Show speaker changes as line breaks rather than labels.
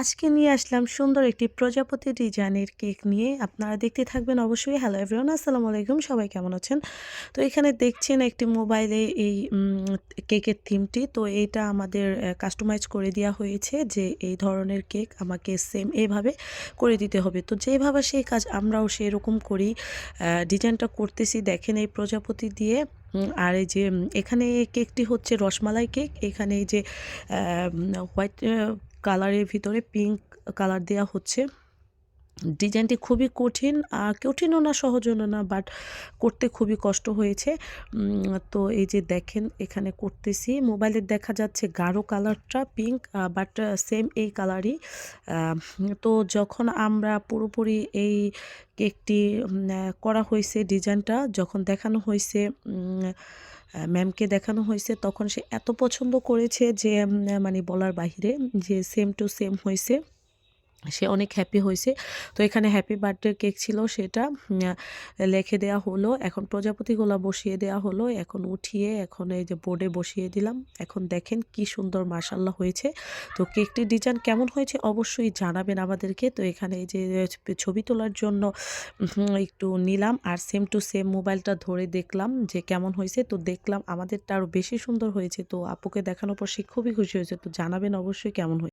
আজকে নিয়ে আসলাম সুন্দর একটি প্রজাপতি ডিজাইনের কেক নিয়ে। আপনারা দেখতে থাকবেন অবশ্যই। হ্যালো এভরিওয়ান আসসালামু আলাইকুম। সবাই কেমন আছেন? তো এখানে দেখছেন একটি মোবাইলে এই কেকের থিমটি। তো এইটা আমাদের কাস্টমাইজ করে দেওয়া হয়েছে যে এই ধরনের কেক আমাকে সেম এইভাবে করে দিতে হবে। তো যেভাবে সেই কাজ আমরাও সেরকম করি। ডিজাইনটা করতেছি দেখেন এই প্রজাপতি দিয়ে। আর এই যে এখানে কেকটি হচ্ছে রসমালাই কেক। এখানে এই যে হোয়াইট কালারের ভিতরে পিঙ্ক কালার দেওয়া হচ্ছে। ডিজাইনটি খুবই কঠিন কঠিনও না, সহজও না বাট করতে খুবই কষ্ট হয়েছে। তো এই যে দেখেন, এখানে করতেছি। মোবাইলে দেখা যাচ্ছে গাঢ় কালারটা পিঙ্ক বাট সেম এই কালারই তো যখন আমরা পুরোপুরি এই কেকটি করা হয়েছে ডিজাইনটা যখন দেখানো হয়েছে ম্যামকে দেখানো হয়েছে। তখন সে এত পছন্দ করেছে যে মানে বলার বাহিরে যে সেম টু সেম হয়েছে। সে অনেক হ্যাপি হয়েছে। তো এখানে হ্যাপি বার্থডে কেক ছিল সেটা লিখে দেওয়া হলো। এখন প্রজাপতিগুলো বসিয়ে দেওয়া হলো। এখন উঠিয়ে এখন এই যে বোর্ডে বসিয়ে দিলাম। এখন দেখেন কি সুন্দর মার্শাল্লাহ হয়েছে। তো কেকটির ডিজাইন কেমন হয়েছে অবশ্যই জানাবেন আমাদেরকে। তো এখানে এই যে ছবি তোলার জন্য একটু নিলাম আর সেম টু সেম মোবাইলটা ধরে দেখলাম যে কেমন হয়েছে। তো দেখলাম আমাদেরটা আরও বেশি সুন্দর হয়েছে। তো আপুকে দেখানোর পর সে খুবই খুশি হয়েছে। তো জানাবেন অবশ্যই কেমন হয়েছে।